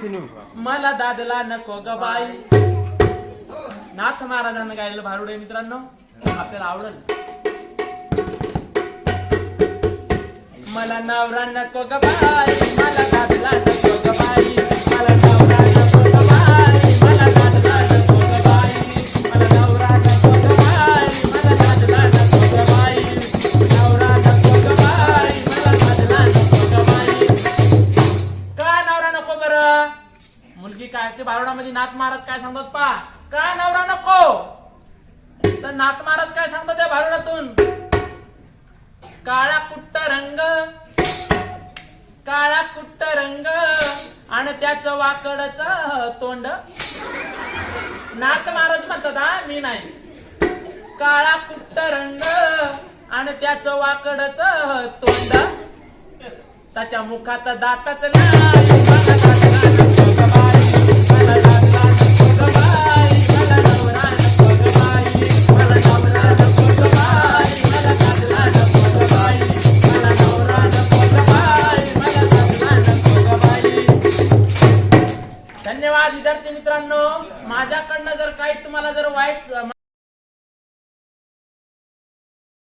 Continue मला दादला नको ग बाई. नाथ महाराजांना गायलेलं भारुडे मित्रांनो. आपल्याला आवडल. मला नवरा नको ग बाई. मला दादला नको. काय? ते बारोडामध्ये नाथ महाराज काय सांगतात पा का नवरा नको? तर नाथ महाराज काय सांगतात त्या भारुडातून काळा कुट्ट रंग. काळा कुट्ट रंग. आणि त्याच वाकडच तोंड. नाथ महाराज म्हणतात हा मी नाही. काळा कुट्ट रंग. आणि त्याच वाकडच तोंड. त्याच्या मुखात दाताच नाही. धन्यवाद विद्यार्थी मित्रांनो. माझ्याकडनं जर काही तुम्हाला जर वाईट